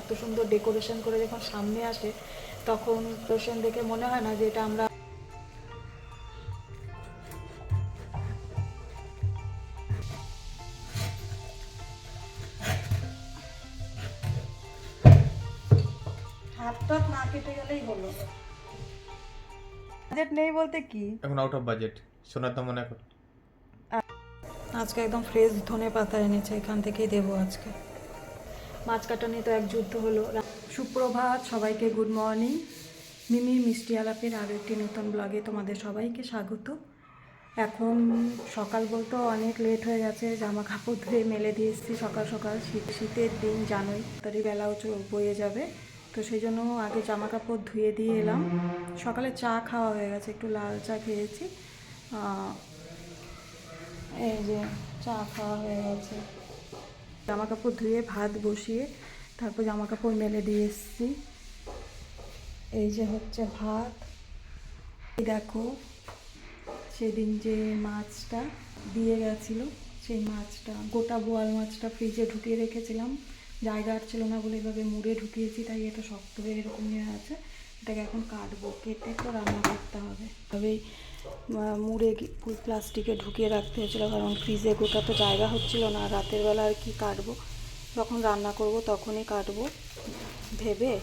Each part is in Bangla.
এত সুন্দর ডেকোরেশন করে যখন সামনে আসে তখন ডেকোরেশন দেখে মনে হয় না যে এটা আমরা হাত না কেটে গেলেই হলো। বাজেট নেই বলতে কি? এখন আউট অফ বাজেট সোনার দাম মনে এখন। আজকে একদম ফ্রেশ ধনে পাতা এনেছে এখান থেকেই দেবো আজকে। মাছ কাটা নিয়ে তো এক যুদ্ধ হলো। সুপ্রভাত, সবাইকে গুড মর্নিং মিমি মিষ্টি আলাপের আরও একটি নতুন ব্লগে তোমাদের সবাইকে স্বাগত। এখন সকাল বলতে অনেক লেট হয়ে গেছে জামা কাপড় ধুয়ে মেলে দিয়ে এসেছি সকাল সকাল। শীত শীতের দিন জানোই তারই বেলাও বয়ে যাবে। তো সেই জন্য আগে জামা কাপড় ধুয়ে দিয়ে এলাম। সকালে চা খাওয়া হয়ে গেছে, একটু লাল চা খেয়েছি। এই যে চা খাওয়া হয়ে গেছে। জামা কাপড় ধুয়ে, ভাত বসিয়ে, তারপর জামা কাপড় মেলে দিয়ে এসেছি। এই যে হচ্ছে ভাত। দেখো, সেদিন যে মাছটা দিয়ে গেছিল, সেই মাছটা, গোটা বোয়াল মাছটা ফ্রিজে ঢুকিয়ে রেখেছিলাম। জায়গা আর ছিল না বলে এভাবে মুড়ে ঢুকিয়েছি, তাই এটা শক্ত হয়ে এরকম হয়ে আছে। এটাকে এখন কাটবো, কেটে তো রান্না করতে হবে। তবেই মুড়ে প্লাস্টিকে ঢুকিয়ে রাখতে হয়েছিল, কারণ ফ্রিজে গোটা তো জায়গা হচ্ছিল না। রাতের বেলা আর কি কাটবো? যখন রান্না করব তখনই কাটবো, ভেবে।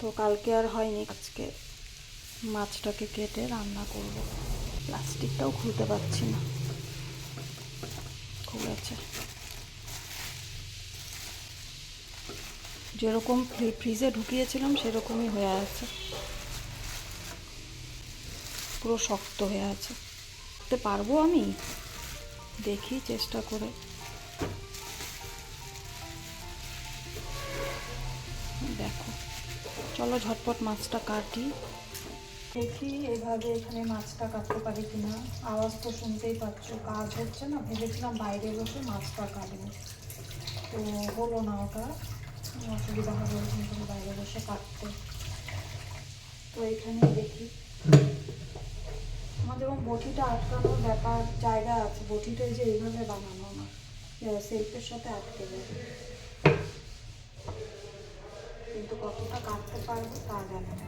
তো কালকে আর হয়নি, আজকে মাছটাকে কেটে রান্না করব। প্লাস্টিকটাও খুলতে পারছি না। খুলেছে যেরকম ফ্রি- ফ্রিজে ঢুকিয়েছিলাম, সেরকমই হয়ে আছে। পুরো শক্ত হয়ে আছে। করতে পারব আমি? দেখি, চেষ্টা করে। দেখো, চলো ঝটপট মাছটা কাটি। দেখি এভাবে এখানে মাছটা কাটতে পারি কিনা। আওয়াজ তো শুনতেই পাচ্ছ, কাজ হচ্ছে না। ভেবেছিলাম বাইরে বসে মাছটা কাটবো। তো হলো না ওটা। অসুবিধা হবে বাইরে বসে কাটতে। তো এখানে দেখি। যেমন বটিটা আটকানোর ব্যাপার, জায়গা আছে। বটিটা যে এইভাবে বানানো সেলফের সাথে আটকে যাবে কিন্তু কতটা কাটতে পারব তা জানি না।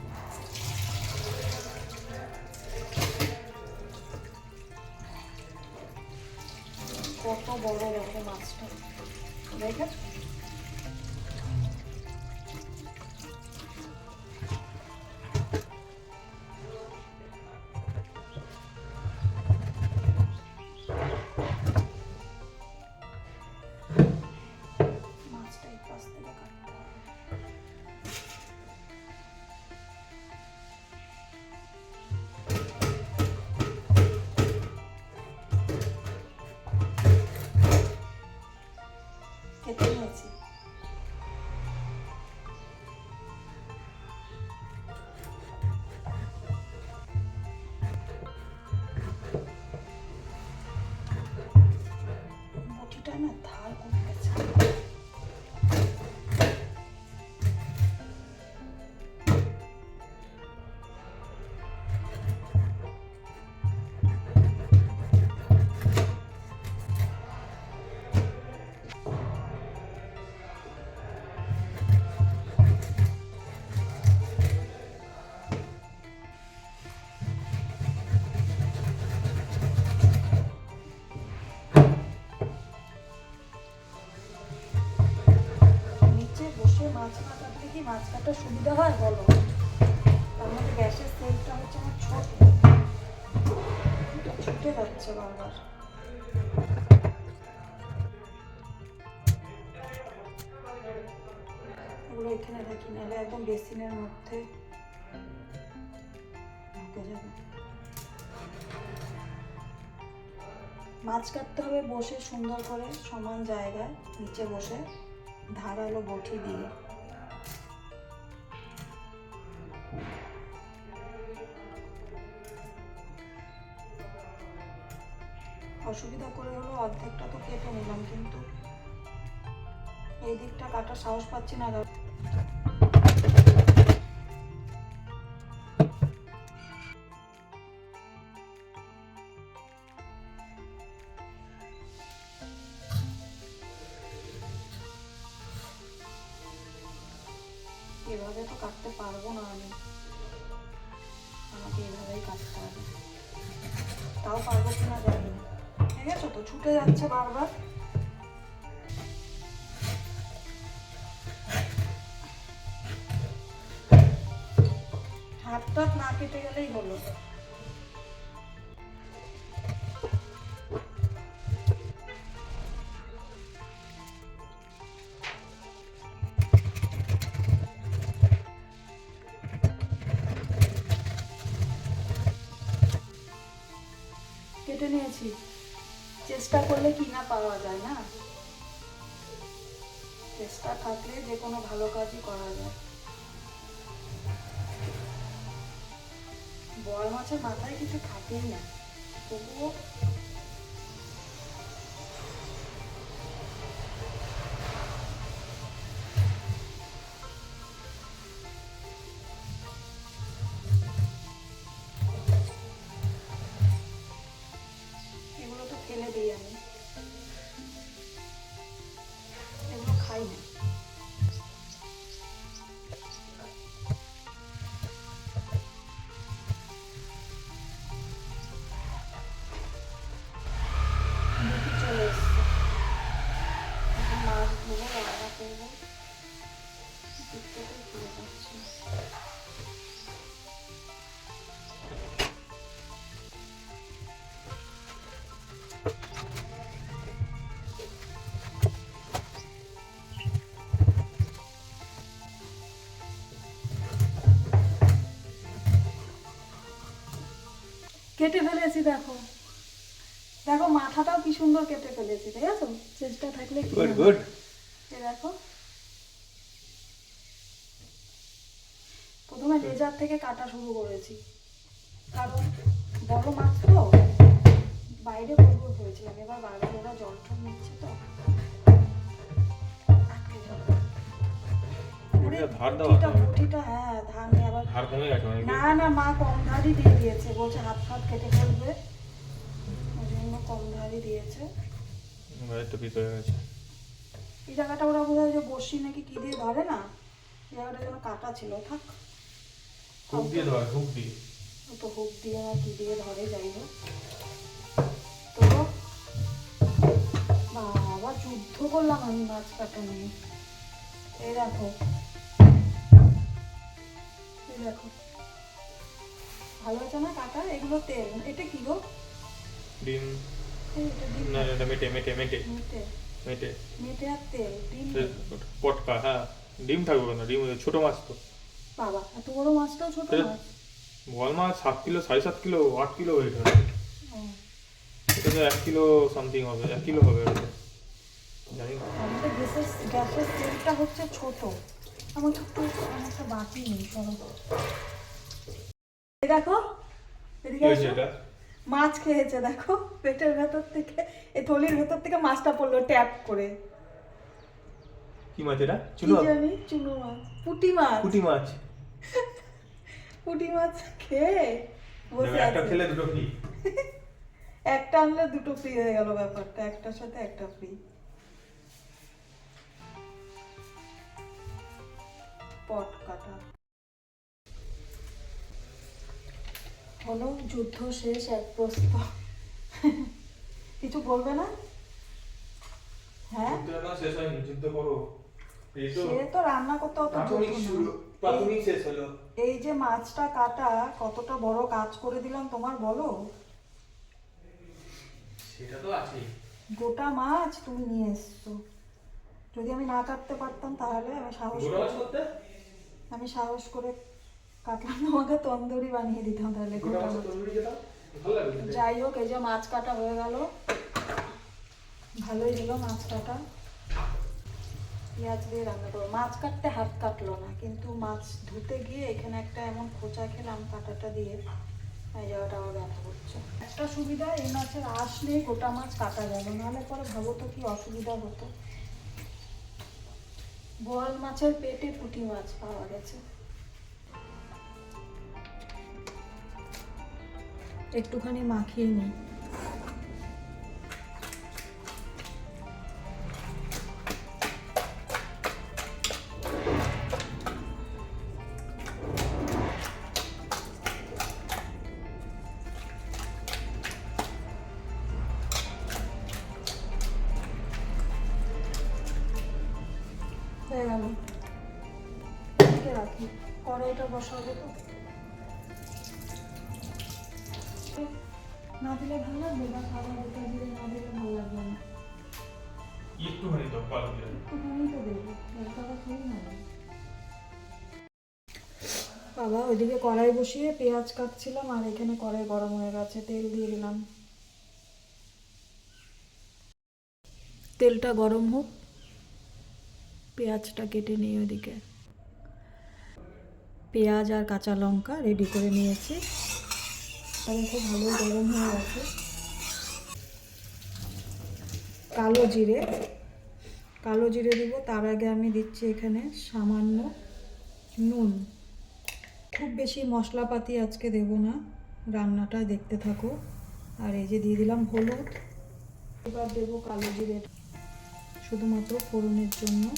কত বড় দেখো মাছটা দেখেছ? কাটার সুবিধা হয়, বলো? তার মধ্যে গ্যাসের সেলটা হচ্ছে আমার ছোট ছুটে যাচ্ছে বারবার। ওগুলো এখানে রাখি, নাহলে একদম বেসিনের মধ্যে মাছ কাটতে হবে বসে সুন্দর করে, সমান জায়গায়, নিচে বসে, ধারালো বটি দিয়ে। অসুবিধা করে হলেও অর্ধেকটা তো কেটে নিলাম কিন্তু এই দিকটা কাটার সাহস পাচ্ছি না। না কেটে গেলেই হলো। কেটে নিয়েছি। চেষ্টা করলে কি না পাওয়া যায় না? চেষ্টা থাকলে যে কোনো ভালো কাজই করা যায়। বড় মাছের মাথায় কিছু থাকেই না তবুও এগুলো কেটে ফেলেছি দেখো। দেখো মাথাটাও কি সুন্দর কেটে ফেলেছি ঠিক আছে চেষ্টা থাকলে কি গুড এই দেখো। প্রথমে লেজার থেকে কাটা শুরু করেছি। কারণ বড় মাছ তো বাইরে বড় হয়েছিলাম। এবার বারবার ওরা জল নিচ্ছে তো। ধার দেওয়া পুঁটিটা হ্যাঁ। ধানে আবার ধার কমে গেছে না না মা কম ধারই দিয়ে দিয়েছে বলছে হাত ফাত কেটে ফেলবে। ওই জন্য কম ধারই দিয়েছে। একটু পিস গেছে। এই জায়গাটা ওরা বোধ যে বসি নাকি কি দিয়ে ধরে না? এই জায়গাটা যেন কাটা ছিল থাক। হুক দিয়ে ধর হুক দিয়ে। তো হুক দিয়ে না কি দিয়ে ধরে যাই হোক। তো বাবা যুদ্ধ করলাম আমি মাছ কাটা নিয়ে এই দেখো দেখো। ভালো আছে না কাটা এগুলো তেল। এটা কি গো? ডিম। এটা না মেটে মেটে মেটে। মেটে। মেটে। আর তেল ডিম। পটকা হ্যাঁ। ডিম থাকবে না ডিম ছোট মাছ তো। বাবা এত বড় মাছটাও ছোট মাছ? বল মাছ সাত কিলো সাড়ে সাত কিলো আট কিলো ওয়েট হবে এটা তো এক কিলো সামথিং হবে এক কিলো হবে। জানি না। গ্যাসের গ্যাসের তেলটা হচ্ছে ছোট। আমার তো অনেকটা বাকি নেই দেখো মাছ খেয়েছে দেখো পেটের ভেতর থেকে এই থলির ভেতর থেকে মাছটা পড়ল ট্যাপ করে। কি মাছ এটা? চুনো? জানি চুনো মাছ। পুঁটি মাছ। পুঁটি মাছ। পুঁটি মাছ খেয়ে বসে একটা খেলে দুটো ফ্রি একটা আনলে দুটো ফ্রি হয়ে গেল ব্যাপারটা একটার সাথে একটা ফ্রি পট কাটা। হলো যুদ্ধ শেষ এক প্রস্ত কিছু বলবে না? হ্যাঁ? শেষ হয়নি যুদ্ধ করো। এই সে তো রান্না করতে অত প্রাথমিক শেষ হলো। এই যে মাছটা কাটা কতটা বড় কাজ করে দিলাম তোমার বলো। সেটা তো আছেই গোটা মাছ তুমি নিয়ে এসছো। যদি আমি না কাটতে পারতাম তাহলে আমি সাহস করতে? আমি সাহস করে কাটলাম তোমাকে তন্দুরি বানিয়ে দিতাম তাহলে। যাই হোক এই যে মাছ কাটা হয়ে গেল। ভালোই হলো মাছ কাটা। পেঁয়াজ দিয়ে রান্না করব। মাছ কাটতে হাত কাটলো না কিন্তু মাছ ধুতে গিয়ে এখানে একটা এমন খোঁচা খেলাম কাটাটা দিয়ে। এই জায়গাটা আবার ব্যথা করছে। একটা সুবিধা এই মাছের আঁশ নেই গোটা মাছ কাটা যাবে। নাহলে পরে ভাবো তো কি অসুবিধা হতো। বোয়াল মাছের পেটে পুঁটি মাছ পাওয়া গেছে। একটুখানি মাখিয়ে নিই। কড়াইটা বসাবো তো। না দিলে ভালো লাগবে বা খাবার দিলে না দিলে ভালো লাগবে না। একটুখানি তো পাল দিয়ে একটুখানি তো দেবো বাবা ওইদিকে কড়াই বসিয়ে পেঁয়াজ কাটছিলাম আর এখানে কড়াই গরম হয়ে গেছে তেল দিয়ে দিলাম। তেলটা গরম হোক পেঁয়াজটা কেটে নিই ওদিকে পেঁয়াজ আর কাঁচা লঙ্কা রেডি করে নিয়েছি। আর খুব ভালো গরম হয়ে গেছে। কালো জিরে। কালো জিরে দিব, তার আগে আমি দিচ্ছি এখানে সামান্য নুন। খুব বেশি মশলাপাতি আজকে দেব না, রান্নাটা দেখতে থাকো। আর এই যে দিয়ে দিলাম হলুদ। এবার দেবো কালো জিরে। শুধুমাত্র ফোড়নের জন্য।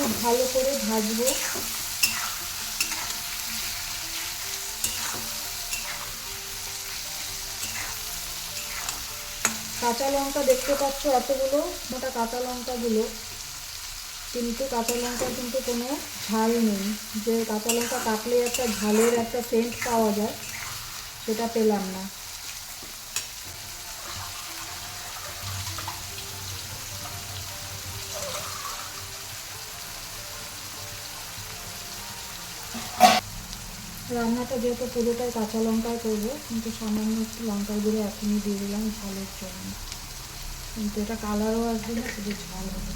খুব ভালো করে ভাজবো। কাঁচা লঙ্কা দেখতে পাচ্ছ এতগুলো, মোটা কাঁচা লঙ্কাগুলো। কিন্তু কাঁচা লঙ্কার কিন্তু কোনো ঝাল নেই। যে কাঁচা লঙ্কা কাটলে একটা ঝালের একটা সেন্ট পাওয়া যায়, সেটা পেলাম না। রান্নাটা যেহেতু পুরোটাই কাঁচা লঙ্কায় করব, কিন্তু সামান্য একটু লঙ্কার গুঁড়ো এখনই দিয়ে দিলাম ঝালের জন্য। কিন্তু এটা কালারও আসবে না, শুধু ঝাল হবে।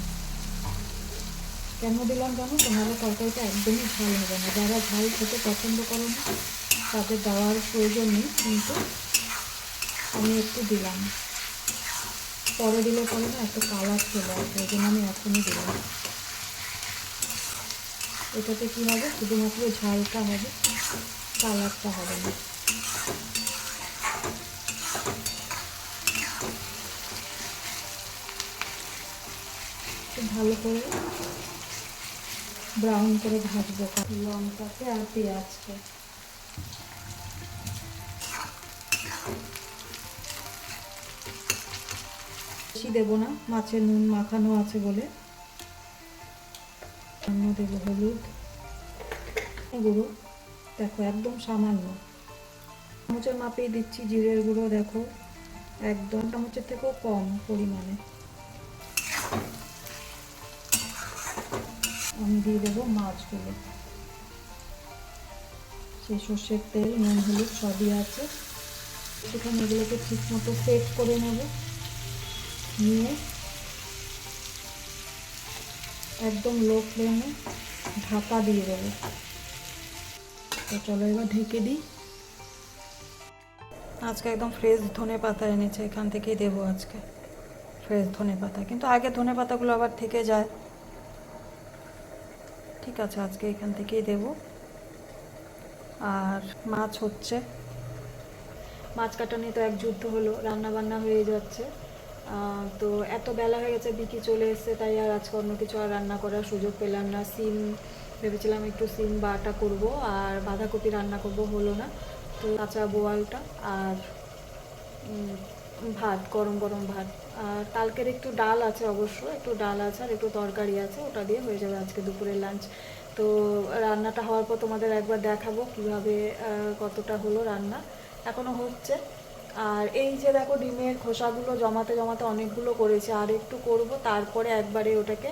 কেন দিলাম জানো? তো নাহলে তরকারিটা একদমই ঝাল হবে না। যারা ঝাল খেতে পছন্দ করে না, তাদের দেওয়ার প্রয়োজন নেই, কিন্তু আমি একটু দিলাম। পরে দিলে পরে না একটু কালার চলে আসবে ওই জন্য আমি এখনই দিলাম। এটাতে কী হবে? শুধুমাত্র ঝালটা হবে। কালারটা হবে না। ভালো করে ব্রাউন করে ভাজবো লঙ্কাকে আর পেঁয়াজকে। বেশি দেবো না, মাছের নুন মাখানো আছে বলে। দেবো হলুদ, গুঁড়ো। দেখো, একদম সামান্য। চামচের মাপেই দিচ্ছি জিরের গুঁড়ো, দেখো। একদম চামচের থেকেও কম পরিমাণে। আমি দিয়ে দেবো মাছগুলো। সেই সর্ষের তেল, নুন, হলুদ সবই আছে। সেখানে এগুলোকে ঠিক মতো সেট করে নেব। নিয়ে একদম লো ফ্লেমে ঢাকা দিয়ে দেবো। তো চলো এবার ঢেকে দিই। আজকে একদম ফ্রেশ ধনে পাতা এনেছে, এখান থেকেই দেবো আজকে। ফ্রেশ ধনে পাতা, কিন্তু আগে ধনে পাতাগুলো আবার থেকে যায়। ঠিক আছে, আজকে এখান থেকেই দেব। আর মাছ হচ্ছে। মাছ কাটা নিয়ে তো এক যুদ্ধ হলো রান্না বান্না হয়ে যাচ্ছে। তো এত বেলা হয়ে গেছে, বিকি চলে এসেছে, তাই আর আজকে অন্য কিছু আর রান্না করার সুযোগ পেলাম না। সিম ভেবেছিলাম একটু সিম বাটা করব, আর বাঁধাকপি রান্না করব, হলো না। তো কাঁচা বোয়ালটা আর ভাত, গরম গরম ভাত। আর কালকের একটু ডাল আছে অবশ্য, একটু ডাল আছে আর একটু তরকারি আছে, ওটা দিয়ে হয়ে যাবে আজকে দুপুরের লাঞ্চ। তো রান্নাটা হওয়ার পর তোমাদের একবার দেখাবো কীভাবে কতটা হলো রান্না। এখনও হচ্ছে। আর এই যে দেখো ডিমের খোসাগুলো জমাতে জমাতে অনেকগুলো করেছে, আর একটু করব, তারপরে একবারে ওটাকে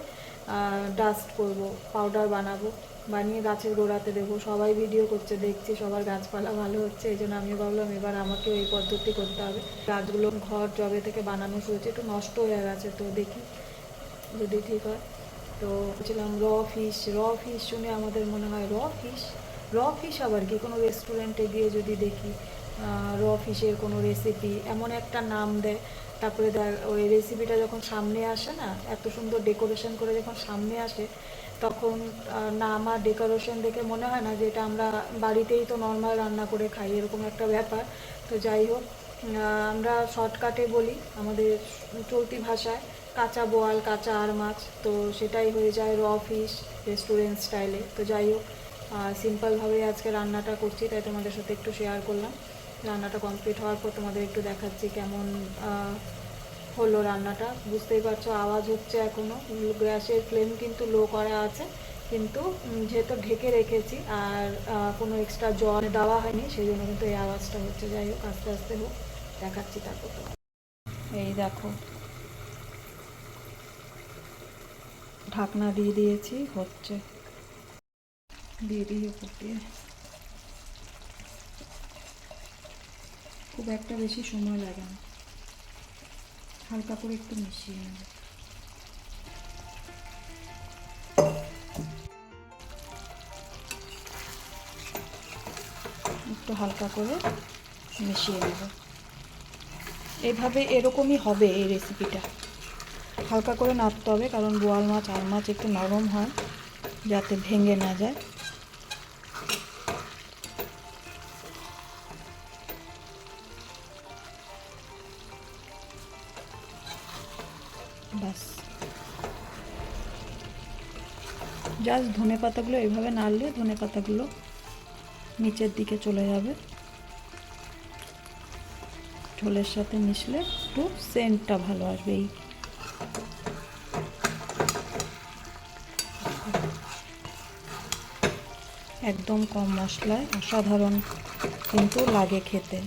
ডাস্ট করব পাউডার বানাবো, বানিয়ে গাছের গোড়াতে দেবো। সবাই ভিডিও করছে, দেখছি সবার গাছপালা ভালো হচ্ছে, এই জন্য আমি ভাবলাম এবার আমাকেও এই পদ্ধতি করতে হবে। গাছগুলো ঘর জবে থেকে বানানো শুরু হয়েছে একটু নষ্ট হয়ে গেছে তো দেখি যদি ঠিক হয়। তো বলছিলাম র ফিশ র ফিশ শুনে আমাদের মনে হয় র ফিশ র ফিশ আবার কি? কোনো রেস্টুরেন্টে গিয়ে যদি দেখি র ফিশের কোনো রেসিপি এমন একটা নাম দেয়। তারপরে ওই রেসিপিটা যখন সামনে আসে না, এত সুন্দর ডেকোরেশন করে যখন সামনে আসে, তখন না আমার ডেকোরেশন দেখে মনে হয় না যে এটা আমরা বাড়িতেই তো নর্মাল রান্না করে খাই, এরকম একটা ব্যাপার। তো যাই হোক আমরা শর্টকাটে বলি, আমাদের চলতি ভাষায়, কাঁচা বোয়াল, কাঁচা আর মাছ, তো সেটাই হয়ে যায় র ফিশ রেস্টুরেন্ট স্টাইলে তো যাই হোক সিম্পলভাবে আজকে রান্নাটা করছি, তাই তোমাদের সাথে একটু শেয়ার করলাম। রান্নাটা কমপ্লিট হওয়ার পর তোমাদের একটু দেখাচ্ছি কেমন হলো রান্নাটা। বুঝতেই পারছ আওয়াজ হচ্ছে এখনও গ্যাসের ফ্লেম কিন্তু লো করা আছে। কিন্তু যেহেতু ঢেকে রেখেছি আর কোনো এক্সট্রা জল দেওয়া হয়নি সেই জন্য কিন্তু এই আওয়াজটা হচ্ছে। যাই হোক, আস্তে আস্তে হোক, দেখাচ্ছি তারপর তো এই দেখো। ঢাকনা দিয়ে দিয়েছি, হচ্ছে। দিয়ে দিয়ে উপর খুব একটা বেশি সময় লাগে না। হালকা করে একটু মিশিয়ে নেব। একটু হালকা করে মিশিয়ে নেব। এইভাবে এরকমই হবে এই রেসিপিটা হালকা করে নাড়তে হবে, কারণ বোয়াল মাছ আর মাছ একটু নরম হয়, যাতে ভেঙে না যায়। জাস্ট ধনে পাতাগুলো এইভাবে নাড়লে ধনে পাতাগুলো নিচের দিকে চলে যাবে। ঝোলের সাথে মিশলে একটু সেন্টটা ভালো আসবে এই। একদম কম মশলায় অসাধারণ কিন্তু লাগে খেতে।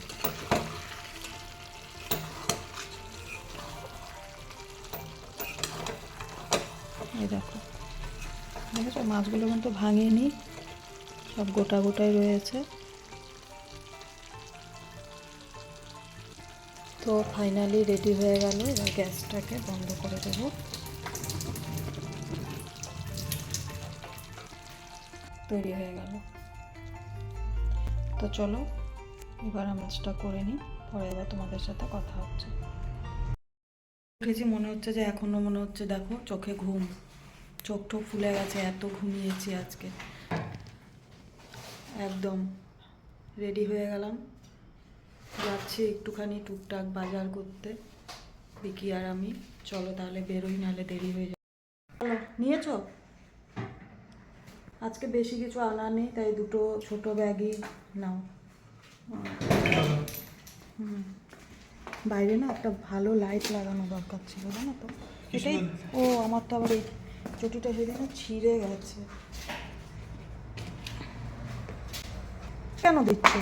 মাছগুলো কিন্তু ভাঙেনি সব গোটা গোটাই রয়েছে। তো ফাইনালি রেডি হয়ে গেল। এবার গ্যাসটাকে বন্ধ করে দেব। তৈরি হয়ে গেল। তো চলো, এবার মাছটা করে নিই। পরে এবার তোমাদের সাথে কথা হচ্ছে। উঠেছি মনে হচ্ছে যে এখনও মনে হচ্ছে, দেখো, চোখে ঘুম। চোখ টোক ফুলে গেছে এত ঘুমিয়েছি আজকে। একদম রেডি হয়ে গেলাম। যাচ্ছি একটুখানি টুকটাক বাজার করতে। বিকি আর আমি। চলো তাহলে বেরোই নাহলে দেরি হয়ে যাবে। চলো নিয়েছো? আজকে বেশি কিছু আনা নেই তাই দুটো ছোট ব্যাগই নাও। হুম। বাইরে না একটা ভালো লাইট লাগানো দরকার ছিল জানো তো? এটাই ও আমার তো আবার এই চটিটা সেদিন ছিঁড়ে গেছে। কেন দিচ্ছে?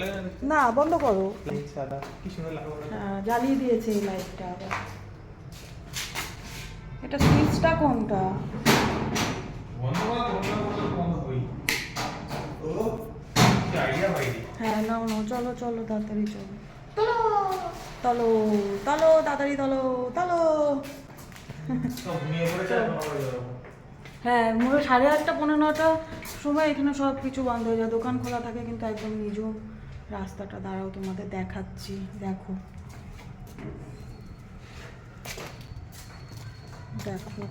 না না বন্ধ করো? হ্যাঁ, জ্বালিয়ে দিয়েছে এই লাইটটা আবার। এটা সুইচটা কোনটা। হ্যাঁ নাও নাও চলো চলো তাড়াতাড়ি চলো। তলো তলো তাড়াতাড়ি তলো তলো। হ্যাঁ মোট সাড়ে আটটা পনেরো নটা সময় এখানে সব কিছু বন্ধ হয়ে যায়। দোকান খোলা থাকে কিন্তু একদম নিজম রাস্তাটা। দাঁড়াও তোমাদের দেখাচ্ছি। দেখো। দেখো।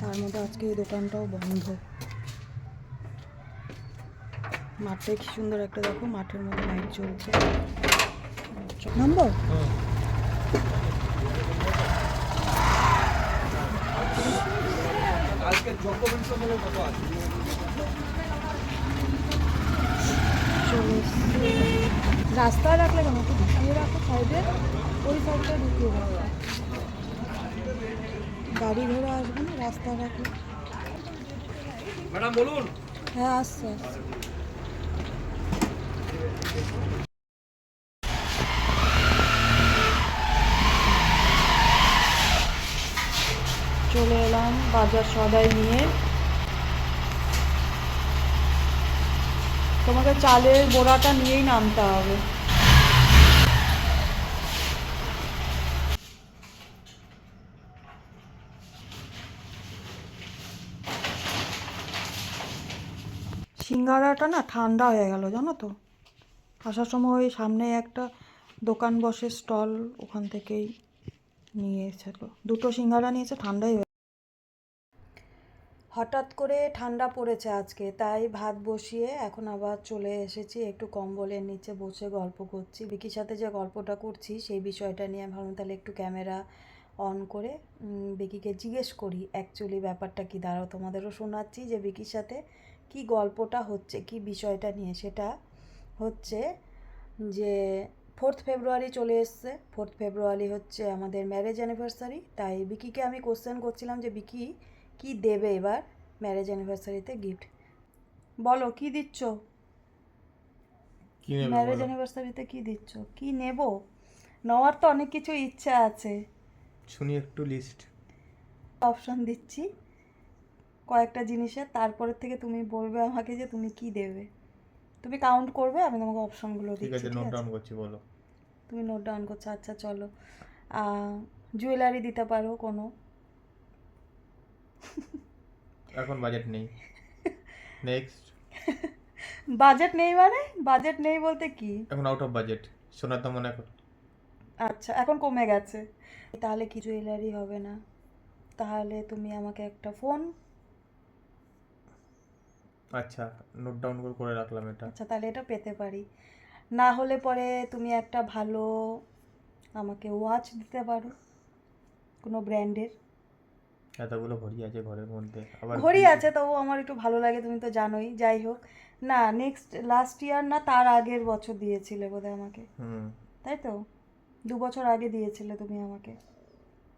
তার মধ্যে আজকে এই দোকানটাও বন্ধ। মাঠে কি সুন্দর একটা দেখো মাঠের মধ্যে লাইট চলে এসছি। রাস্তায় রাখলে কেন? একটু ঢুকিয়ে রাখো সাইডে ওই সাইডটা ঢুকিয়ে রাখো গাড়ি ঘোড়া আসবে না রাস্তায় রাখলে। ম্যাডাম বলুন। হ্যাঁ আসছে আসছে চলে এলাম বাজার সদাই নিয়ে। তোমাকে চালের বোড়াটা নিয়েই নামতে হবে। সিঙ্গারাটা না ঠান্ডা হয়ে গেল, জানো তো? আসার সময় ওই সামনে একটা দোকান বসে স্টল ওখান থেকেই নিয়ে এসেছিল। দুটো সিঙ্গারা নিয়েছে, ঠান্ডাই হঠাৎ করে ঠান্ডা পড়েছে আজকে, তাই ভাত বসিয়ে এখন আবার চলে এসেছি একটু কম্বলের নিচে বসে গল্প করছি। বিকির সাথে যে গল্পটা করছি, সেই বিষয়টা নিয়ে ভাবলাম তাহলে একটু ক্যামেরা অন করে বিকিকে জিজ্ঞেস করি অ্যাকচুয়ালি ব্যাপারটা কি? দাঁড়াও, তোমাদেরও শোনাচ্ছি যে বিকির সাথে কি গল্পটা হচ্ছে, কি বিষয়টা নিয়ে। সেটা হচ্ছে যে ফোর্থ ফেব্রুয়ারি চলে এসছে। ফোর্থ ফেব্রুয়ারি হচ্ছে আমাদের ম্যারেজ অ্যানিভার্সারি তাই বিকিকে আমি কোশ্চেন করছিলাম যে বিকি কি দেবে এবার ম্যারেজ অ্যানিভার্সারিতে গিফট বলো কি দিচ্ছ? ম্যারেজ অ্যানিভার্সারিতে কি দিচ্ছ? কি নেব? নেওয়ার তো অনেক কিছু ইচ্ছা আছে। শুনি একটু লিস্ট অপশন দিচ্ছি কয়েকটা জিনিসের তারপরে থেকে তুমি বলবে আমাকে যে তুমি কি দেবে। তুমি কাউন্ট করবে আমি তোমাকে অপশনগুলো দিচ্ছি ঠিক আছে? নোট ডাউন করছি বলো। তুমি নোট ডাউন করছ আচ্ছা চলো। জুয়েলারি দিতে পারো কোনো। এখন বাজেট নেই। নেক্সট বাজেট নেই মানে? বাজেট নেই বলতে কি? এখন আউট অফ বাজেট সোনার দাম মনে কর আচ্ছা এখন কমে গেছে। তাহলে কি জুয়েলারি হবে না? তাহলে তুমি আমাকে একটা ফোন আচ্ছা নোট ডাউন করে রাখলাম এটা। আচ্ছা তাহলে এটা পেতে পারি। না হলে পরে তুমি একটা ভালো আমাকে ওয়াচ দিতে পারো। কোনো ব্র্যান্ডের এতগুলো ঘড়ি আছে ঘরের মধ্যে। আবার ঘড়ি আছে তবু আমার একটু ভালো লাগে তুমি তো জানোই। যাই হোক না নেক্সট লাস্ট ইয়ার না তার আগের বছর দিয়েছিলে বোধহয় আমাকে। হুম। তাই তো? দু বছর আগে দিয়েছিলে তুমি আমাকে।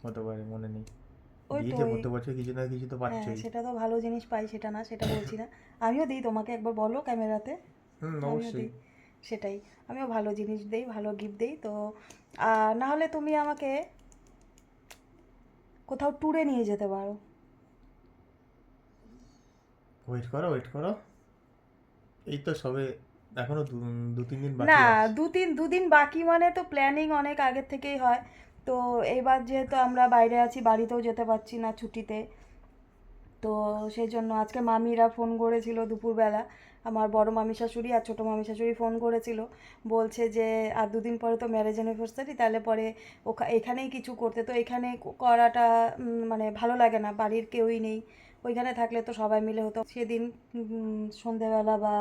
হতে পারে মনে নেই। ওই তো প্রত্যেক বছর কিছু না কিছু তো হ্যাঁ পাচ্ছই সেটা তো ভালো জিনিস পাই সেটা না সেটা বলছি না। আমিও দিই তোমাকে একবার বলো ক্যামেরাতে। হুম অবশ্যই। সেটাই। আমিও ভালো জিনিস দেই ভালো গিফট দেই তো আহ, না হলে তুমি আমাকে কোথাও ট্যুরে নিয়ে যেতে পারো। ওয়েট করো ওয়েট করো। এই তো সবে এখনও দু তিন দিন বাকি না। দু তিন দুদিন বাকি মানে তো প্ল্যানিং অনেক আগের থেকেই হয়। তো এবার যেহেতু আমরা বাইরে আছি বাড়িতেও যেতে পারছি না ছুটিতে তো সেই জন্য আজকে মামিরা ফোন করেছিল দুপুরবেলা। আমার বড় মামি শাশুড়ি আর ছোটো মামি শাশুড়ি ফোন করেছিল। বলছে যে আর দুদিন পরে তো ম্যারেজ অ্যানিভার্সারি তাহলে পরে ওখা এখানেই কিছু করতে। তো এখানে করাটা মানে ভালো লাগে না বাড়ির কেউই নেই। ওইখানে থাকলে তো সবাই মিলে হতো। সেদিন সন্ধেবেলা বা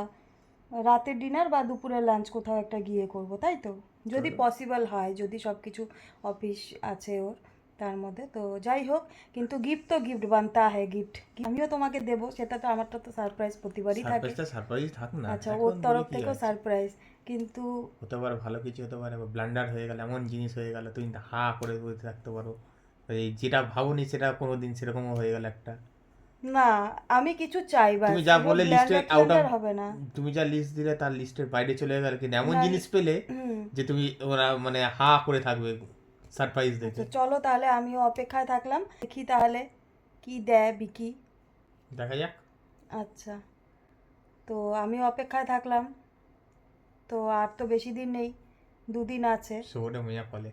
রাতের ডিনার বা দুপুরের লাঞ্চ কোথাও একটা গিয়ে করব তাই তো? যদি পসিবল হয় যদি সব কিছু অফিস আছে ওর। তার মধ্যে। তো যাই হোক কিন্তু গিফট তো গিফট বানতা হ্যায় গিফট আমিও তোমাকে দেবো সেটা তো আমারটা তো সারপ্রাইজ প্রতিবারই থাকে। সারপ্রাইজটা সারপ্রাইজ থাক না আচ্ছা ওর তরফ থেকেও সারপ্রাইজ কিন্তু হতে পারে ভালো কিছু হতে পারে ব্লান্ডার হয়ে গেল এমন জিনিস হয়ে গেল তুমি হা করে বসে থাকতে পারো। এই যেটা ভাবোনি সেটা কোনোদিন সেরকমও হয়ে গেল একটা। না আমি কিছু চাই বা তুমি যা বলে লিস্টে আউট অফ হবে না। তুমি যা লিস্ট দিলে তার লিস্টের বাইরে চলে গেল কিন্তু এমন জিনিস পেলে যে তুমি ওরা মানে হা করে থাকবে। সারপ্রাইজ তো দেখে চলো তাহলে আমিও অপেক্ষায় থাকলাম দেখি তাহলে কি দেয় বিকি। দেখা যাক। আচ্ছা তো আমি অপেক্ষায় থাকলাম। তো আর তো বেশি দিন নেই দুদিন আছে। শোটা মেয়া ফলে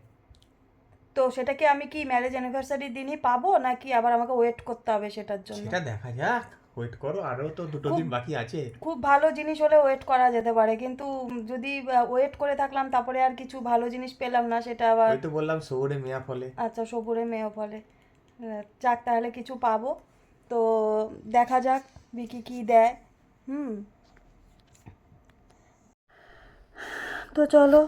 তো সেটা কি আমি কি ম্যারেজ অ্যানিভার্সারির দিনই পাবো নাকি আবার আমাকে ওয়েট করতে হবে সেটার জন্য? সেটা দেখা যাক। ওয়েট করো আরও তো দুটো দিন বাকি আছে। খুব ভালো জিনিস হলে ওয়েট করা যেতে পারে কিন্তু যদি ওয়েট করে থাকলাম তারপরে আর কিছু ভালো জিনিস পেলাম না সেটা আবার ওই তো বললাম শহরে মেয়া ফলে। আচ্ছা সবুরে মেয়েও ফলে। যাক তাহলে কিছু পাবো। তো দেখা যাক বিকি কি দেয়। হুম। তো চলো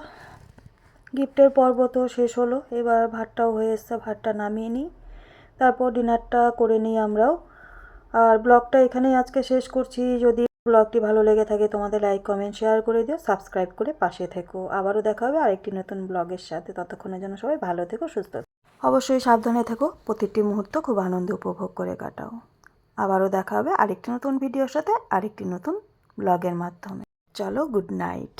গিফটের পর্ব তো শেষ হলো। এবার ভাতটাও হয়ে এসছে ভাতটা নামিয়ে নিই। তারপর ডিনারটা করে নিই আমরাও। আর ব্লগটা এখানেই আজকে শেষ করছি। যদি ব্লগটি ভালো লেগে থাকে, তোমাদের লাইক, কমেন্ট, শেয়ার করে দিও, সাবস্ক্রাইব করে পাশে থেকো। আবারও দেখা হবে আরেকটি নতুন ব্লগের সাথে। ততক্ষণের জন্য সবাই ভালো থেকো, সুস্থ। অবশ্যই সাবধানে থেকো। প্রতিটি মুহূর্ত খুব আনন্দ উপভোগ করে কাটাও। আবারও দেখা হবে আরেকটি নতুন ভিডিওর সাথে, আরেকটি নতুন ব্লগের মাধ্যমে। চলো, গুড নাইট।